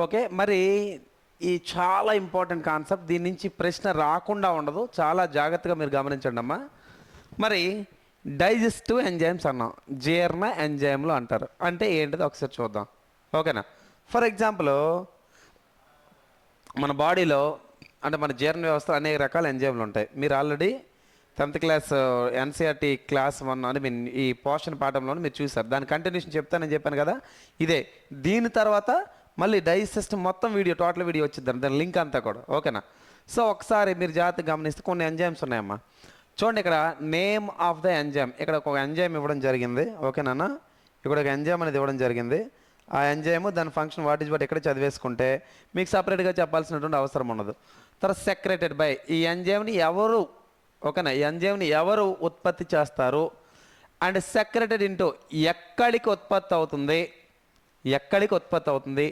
Okay మరి ఈ చాలా ఇంపార్టెంట్ కాన్సెప్ట్ దీని నుంచి ప్రశ్న రాకుండా ఉండదు చాలా జాగ్రత్తగా మీరు గమనించండి అమ్మా. మరి డైజెస్టివ్ ఎంజైమ్స్ అన్నాం జీర్ణ ఎంజైమ్లు అంటారు. అంటే ఏంటిది? ఒకసారి చూద్దాం. ఓకేనా? ఫర్ ఎగ్జాంపుల్ మన బాడీలో అంటే మన జీర్ణ వ్యవస్థ అనేక రకాల ఎంజైమ్లు ఉంటాయి. మీరు already tenth class NCERT class one అని మీ ఈ పోషన్ పాఠంలో మీరు చూసారు దాని కంటిన్యూషన్ చెప్తానని చెప్పాను కదా. ఇదే దీని తర్వాత మళ్ళీ డైజెస్ట్ మొత్తం వీడియో టోటల్ వీడియో వచ్చింది దాని లింక్ అంతా కూడా. ఓకేనా? సో ఒకసారి మీరు జాగ్రత్తగా గమనిస్తే కొన్ని ఎంజైమ్స్ ఉన్నాయమ్మా. చూడండి ఇక్కడ నేమ్ ఆఫ్ ద ఎంజైమ్. ఇక్కడ ఒక ఎంజైమ్ ఇవ్వడం జరిగింది. ఓకేనా ఇక్కడ ఒక ఎంజైమ్ అనేది ఇవ్వడం జరిగింది. ఆ ఎంజైమ్ దాని ఫంక్షన్ వాట్ ఇస్ వాట్ ఎక్కడ చదివేసుకుంటే మీకు సపరేట్గా చెప్పాల్సినటువంటి అవసరం ఉండదు. తర్వాత సెక్రెటెడ్ బై ఈ ఎంజైమ్ని ఎవరు ఓకేనా? ఈ ఎంజైమ్ని ఎవరు ఉత్పత్తి చేస్తారు? అండ్ సెక్రెటెడ్ ఇంటూ ఎక్కడికి ఉత్పత్తి అవుతుంది? ఎక్కడికి ఉత్పత్తి అవుతుంది?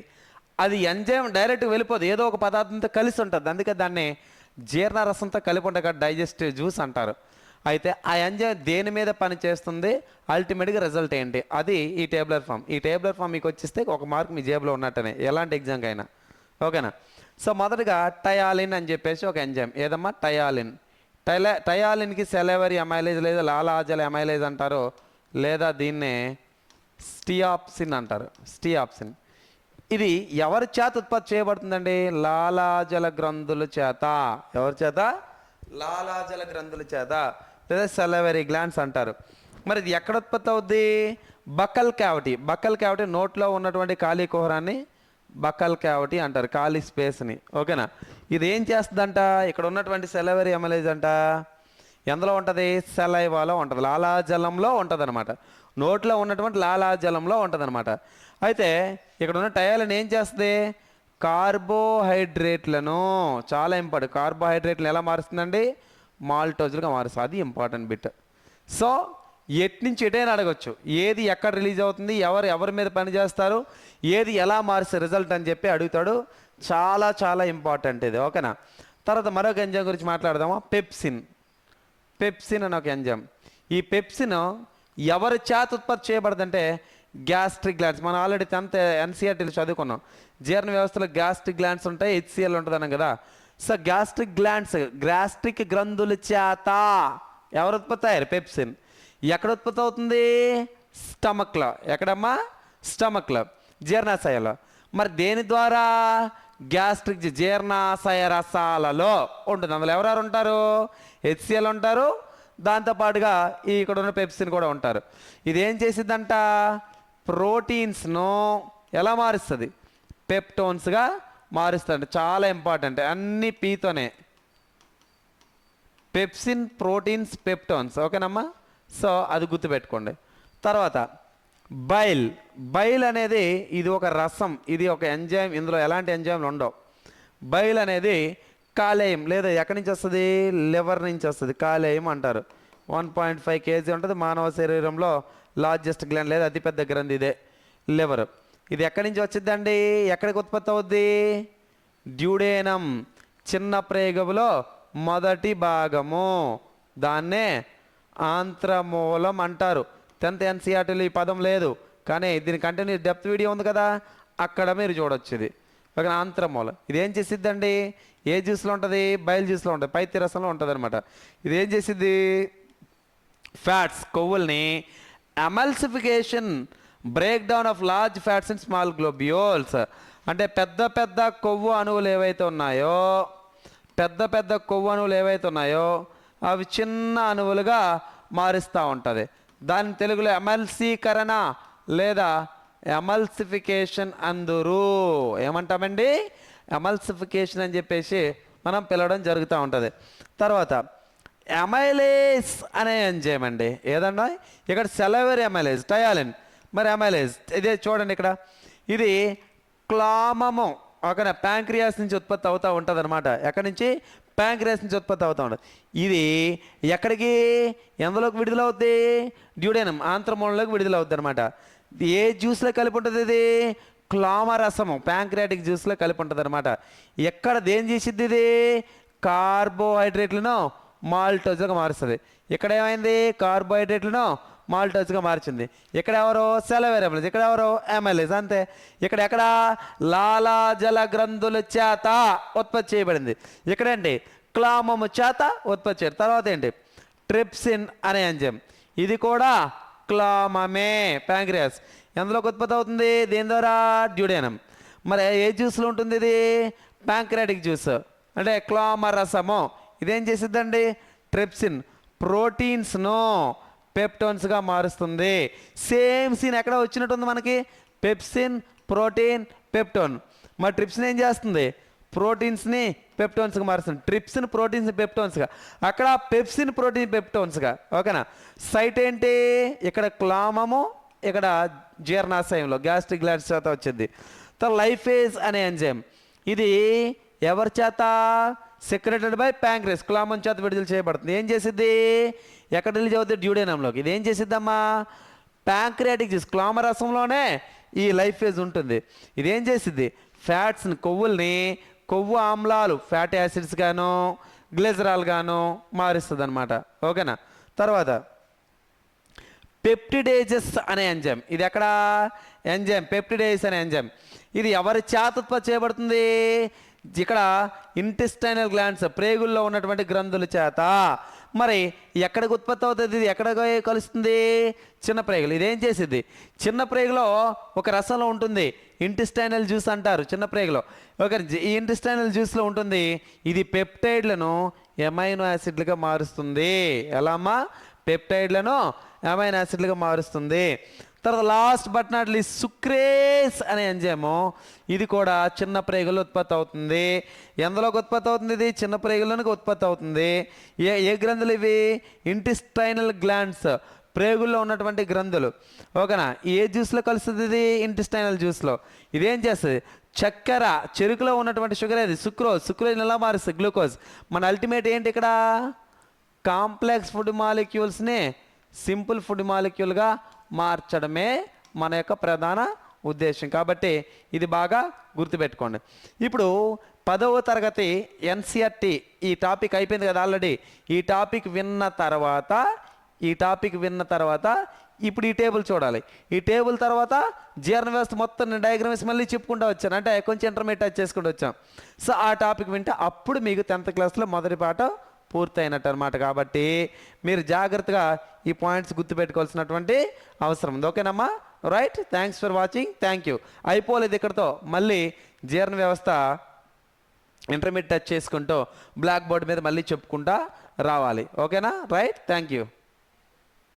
అది ఎంజైమ్ డైరెక్ట్ వెళ్ళిపోదు. ఏదో ఒక పదార్థంతో కలిసి ఉంటుంది. అందుకే దాన్ని జీర్ణరసంతో కలిపి ఉండగా డైజెస్టివ్ జ్యూస్ అంటారు. అయితే ఆ ఎంజైమ్ దేని మీద పని చేస్తుంది అల్టిమేట్గా రిజల్ట్ ఏంటి? అది ఈ టేబులర్ ఫామ్ ఈ టేబులర్ ఫామ్ మీకు వచ్చేస్తే ఒక మార్క్ మీ జేబులో ఉన్నట్టనే. ఎలాంటి ఎగ్జామ్కి అయినా ఓకేనా? సో మొదటగా టయాలిన్ అని చెప్పేసి ఒక ఎంజైమ్. ఏదమ్మా? టయాలిన్ టైలా టయాలిన్కి సెలవరి అమైలేజ్ లేదా లాలాజల అమైలేజ్ అంటారు లేదా దీన్నే స్టియాప్సిన్ అంటారు. స్టియాప్సిన్. ఇది ఎవరి చేత ఉత్పత్తి చేయబడుతుందండి? లాలాజల గ్రంథుల చేత. ఎవరి చేత? లాలాజల గ్రంథుల చేత. లేదా సెలవరీ గ్లాండ్స్ అంటారు. మరి ఇది ఎక్కడ ఉత్పత్తి అవుద్ది? Buckle cavity. బకల్ క్యావిటీ నోట్లో ఉన్నటువంటి ఖాళీ కుహరాన్ని బకల్ క్యావిటీ అంటారు ఖాళీ స్పేస్ని. ఓకేనా? ఇది ఏం చేస్తుందంట? ఇక్కడ ఉన్నటువంటి సెలవరీ ఎమ్మెల్యేజ్ అంట ఎందులో ఉంటుంది? సెలైవాలో ఉంటుంది. లాలాజలంలో ఉంటుంది అనమాట నోట్లో ఉన్నటువంటి లాలాజలంలో ఉంటుంది అనమాట అయితే ఇక్కడ ఉన్న టయాలను ఏం చేస్తుంది? కార్బోహైడ్రేట్లను చాలా ఇంపార్టెంట్. కార్బోహైడ్రేట్లను ఎలా మారుస్తుందండి? మాల్టోజులుగా మారుస్తుంది. అది ఇంపార్టెంట్ బిట్. సో ఎట్ నుంచి ఎటైనా అడగచ్చు. ఏది ఎక్కడ రిలీజ్ అవుతుంది? ఎవరు ఎవరి మీద పని చేస్తారు? ఏది ఎలా మారుస్తే రిజల్ట్ అని చెప్పి అడుగుతాడు. చాలా చాలా ఇంపార్టెంట్ ఇది. ఓకేనా? తర్వాత మరొక ఎంజామ్ గురించి మాట్లాడదామా? పెప్సిన్. పెప్సిన్ అని ఒక ఎంజామ్. ఈ పెప్సిన్ ఎవరి చేత ఉత్పత్తి చేయబడదంటే గ్యాస్ట్రిక్ గ్లాండ్స్. మనం ఆల్రెడీ టెన్త్ ఎన్సీఆర్టీలు చదువుకున్నాం. జీర్ణ వ్యవస్థలో గ్యాస్ట్రిక్ గ్లాండ్స్ ఉంటాయి హెచ్సిఎల్ ఉంటుంది అన్నాం కదా. సో గ్యాస్ట్రిక్ గ్లాండ్స్ గ్యాస్ట్రిక్ గ్రంథుల చేత ఎవరు ఉత్పత్తి అయ్యారు? పెప్సిన్. ఎక్కడ ఉత్పత్తి అవుతుంది? స్టమక్లో. ఎక్కడమ్మా? స్టమక్లో. జీర్ణాశయాలో. మరి దేని ద్వారా? గ్యాస్ట్రిక్ జీర్ణాశయ రసాలలో. ఉంటుంది. అందులో ఎవరెవరు ఉంటారు? హెచ్సిఎల్ ఉంటారు దాంతోపాటుగా ఈ ఇక్కడ ఉన్న పెప్సిన్ కూడా ఉంటారు. ఇది ఏం చేసిద్దంట? ప్రోటీన్స్ను ఎలా మారుస్తుంది? పెప్టోన్స్గా మారుస్తుంది చాలా ఇంపార్టెంట్ అన్ని పీతోనే పెప్సిన్ ప్రోటీన్స్ పెప్టోన్స్ ఓకేనమ్మా? సో అది గుర్తుపెట్టుకోండి. తర్వాత బైల్ బైల్ అనేది ఇది ఒక రసం. ఇది ఒక ఎంజైమ్ ఇందులో ఎలాంటి ఎంజైమ్లు ఉండవు. బైల్ అనేది కాలేయం. లేదా ఎక్కడి నుంచి వస్తుంది? లివర్ నుంచి వస్తుంది. కాలేయం అంటారు. వన్ పాయింట్ ఫైవ్ కేజీ ఉంటుంది. మానవ శరీరంలో లార్జెస్ట్ గ్లాండ్ లేదా అతిపెద్ద గ్రంథి ఇదే. లివర్. ఇది ఎక్కడి నుంచి వచ్చిందండి ఎక్కడికి ఉత్పత్తి అవుద్ది? డ్యూడేనం. చిన్న ప్రేగములో మొదటి భాగము. దాన్నే ఆంత్రమూలం అంటారు. టెన్త్ ఎన్సీఆర్టీలో ఈ పదం లేదు. కానీ దీని కంటిన్యూ డెప్త్ వీడియో ఉంది కదా? అక్కడ మీరు చూడొచ్చు ఇది. ఒక ఆంత్రమూల. ఇది ఏం చేసిద్దండి? ఏ జ్యూస్లో ఉంటుంది? బయలు జ్యూస్లో ఉంటుంది. పైత్య రసంలో ఉంటుంది అనమాట ఇది ఏం చేసిద్ది? Fats కొవ్వుల్ని emulsification break down of large fats and small globules. అంటే పెద్ద పెద్ద కొవ్వు అణువులు ఏవైతే ఉన్నాయో పెద్ద పెద్ద కొవ్వు అణువులు ఏవైతే ఉన్నాయో అవి చిన్న అణువులుగా మారుస్తూ ఉంటుంది. దాని తెలుగులో ఎమల్సీకరణ లేదా ఎమల్సిఫికేషన్ అందురు. ఏమంటామండి? ఎమల్సిఫికేషన్ అని చెప్పేసి మనం పిలవడం జరుగుతూ ఉంటుంది. తర్వాత ఎమైలేస్ అనే ఎంజైమ్ అండి ఏదన్నా ఇక్కడ సెలవర్ ఎమైలేజ్ టయాలిన్. మరి ఎమైలేజ్ ఇదే చూడండి ఇక్కడ. ఇది క్లామము ఒక ప్యాంక్రియాస్ నుంచి ఉత్పత్తి అవుతూ ఉంటుంది అనమాట ఎక్కడి నుంచి? ప్యాంక్రియాస్ నుంచి ఉత్పత్తి అవుతూ ఉంటుంది. ఇది ఎక్కడికి? ఎందులోకి విడుదలవుద్ది? డ్యూడేనం ఆంత్రమూలంలోకి విడుదలవుద్ది అనమాట ఏ జ్యూస్లో కలిపి ఉంటుంది ఇది? క్లామరసము ప్యాంక్రియాటిక్ జ్యూస్లో కలిపి ఉంటుంది అనమాట ఎక్కడ దేని చేసిద్ది ఇది? కార్బోహైడ్రేట్లను మాల్టోజ్గా మారుస్తుంది. ఇక్కడ ఏమైంది? కార్బోహైడ్రేట్లను మాల్టోజ్గా మార్చింది. ఇక్కడ ఎవరో? సెల వేరియబుల్స్ ఇక్కడ ఎవరో? ఎమ్మెల్యేస్. అంతే. ఇక్కడ ఎక్కడ? లాలాజల గ్రంథుల చేత ఉత్పత్తి చేయబడింది. ఇక్కడేంటి క్లామము చేత ఉత్పత్తి చేయడం తర్వాత ఏంటి? ట్రిప్సిన్ అనే ఎంజైమ్. ఇది కూడా అక్లామమే ప్యాంక్రియాస్. ఎందులోకి ఉత్పత్తి అవుతుంది? దీని ద్వారా? డ్యూడేనం. మరి ఏ జ్యూస్లో ఉంటుంది ఇది? Pancreatic juice. అంటే క్లామరసము ఇదేం చేసిద్దండి? ట్రిప్సిన్. ప్రోటీన్స్ను పెప్టోన్స్గా మారుస్తుంది. సేమ్ సీన్ ఎక్కడ వచ్చినట్టుంది మనకి? Pepsin protein peptone. మరి ట్రిప్సిన్ ఏం చేస్తుంది? ప్రోటీన్స్ని పెప్టోన్స్గా మారుస్తుంది. ట్రిప్సిన్ ప్రోటీన్స్ పెప్టోన్స్గా. అక్కడ పెప్సిన్ ప్రోటీన్ పెప్టోన్స్గా. ఓకేనా? సైట్ ఏంటి? ఇక్కడ క్లామము ఇక్కడ జీర్ణాశయంలో గ్యాస్ట్రిక్ గ్లాడ్స్ చేత వచ్చింది. తర్వాత లైఫేజ్ అనే ఎంజైమ్. ఇది ఎవరి చేత? Secreted by ప్యాంక్రెస్. క్లామం చేత విడుదల చేయబడుతుంది. ఏం చేసిద్ది? ఎక్కడ రిలీజ్ అవుతుంది డ్యూడేనంలోకి. ఇది ఏం చేసిద్దమ్మా? ప్యాంక్రియాటిక్ జ్యూస్ క్లామరసంలోనే ఈ లైఫ్ ఉంటుంది. ఇది ఏం చేసిద్ది? ఫ్యాట్స్ని కొవ్వుల్ని కొవ్వు ఆమ్లాలు ఫ్యాటీ యాసిడ్స్ గాను గ్లెజరాల్ గాను మారుస్తుంది అనమాట ఓకేనా? తర్వాత పెప్టిడేజెస్ అనే ఎంజైమ్. ఇది ఎక్కడ? ఎంజైమ్ పెప్టిడేజెస్ అనే ఎంజైమ్. ఇది ఎవరి చేత ఉత్పత్తి చేయబడుతుంది ఇక్కడ ఇంటెస్టైనల్ గ్లాండ్స్ ప్రేగుల్లో ఉన్నటువంటి గ్రంథుల చేత. మరి ఎక్కడికి ఉత్పత్తి అవుతుంది ఇది ఎక్కడ కలుస్తుంది? చిన్న ప్రేగులు. ఇదేం చేసేది చిన్న ప్రేగులో ఒక రసంలో ఉంటుంది. ఇంటిస్టైనల్ జ్యూస్ అంటారు చిన్న ప్రేగులో. ఒక ఈ ఇంటిస్టైనల్ జ్యూస్లో ఉంటుంది. ఇది పెప్టైడ్లను ఎమైనో యాసిడ్లుగా మారుస్తుంది. ఎలా అమ్మా? పెప్టైడ్లను అమైనో యాసిడ్లుగా మారుస్తుంది. తర్వాత last but not least sucrase అనే ఎంజైము ఇది కూడా చిన్న ప్రేగులు ఉత్పత్తి అవుతుంది. ఎందులోకి ఉత్పత్తి అవుతుంది ఇది? చిన్న ప్రేగులోనికి ఉత్పత్తి అవుతుంది. ఏ ఏ గ్రంథులు ఇవి? ఇంటిస్టైనల్ గ్లాండ్స్ ప్రేగుల్లో ఉన్నటువంటి గ్రంథులు. ఓకేనా? ఏ జ్యూస్లో కలుస్తుంది ఇది? ఇంటిస్టైనల్ జ్యూస్లో ఇదేం చేస్తుంది? చక్కెర చెరుకులో ఉన్నటువంటి షుగర్ ఏది? సుక్రోజ్ సుక్రోజ్ ఎలా మారుస్తుంది? గ్లూకోజ్ మన అల్టిమేట్ ఏంటి ఇక్కడ? కాంప్లెక్స్ ఫుడ్ మాలిక్యూల్స్ని సింపుల్ ఫుడ్ మాలిక్యూల్గా మార్చడమే మన యొక్క ప్రధాన ఉద్దేశం. కాబట్టి ఇది బాగా గుర్తుపెట్టుకోండి. ఇప్పుడు పదవ తరగతి ఎన్సిఆర్టీ ఈ టాపిక్ అయిపోయింది కదా ఆల్రెడీ. ఈ టాపిక్ విన్న తర్వాత ఈ టాపిక్ విన్న తర్వాత ఇప్పుడు ఈ టేబుల్ చూడాలి. ఈ టేబుల్ తర్వాత జీర్ణ వ్యవస్థ మొత్తం డయాగ్రామ్స్ మళ్ళీ చెప్పుకుంటూ వచ్చాను. అంటే కొంచెం ఇంటర్మీడియట్ టచ్ చేసుకుంటూ వచ్చాం సో ఆ టాపిక్ వింటే అప్పుడు మీకు టెన్త్ క్లాస్లో మొదటి పాట పూర్తయినట్టు అనమాట కాబట్టి మీరు జాగ్రత్తగా ఈ పాయింట్స్ గుర్తుపెట్టుకోవాల్సినటువంటి అవసరం ఉంది. ఓకేనమ్మా? Right thanks for watching thank you అయిపోలేదు ఇక్కడతో. మళ్ళీ జీర్ణ వ్యవస్థ ఇంటర్మీడియట్ టచ్ చేసుకుంటూ బ్లాక్ బోర్డ్ మీద మళ్ళీ చెప్పుకుంటా రావాలి. ఓకేనా? Right thank you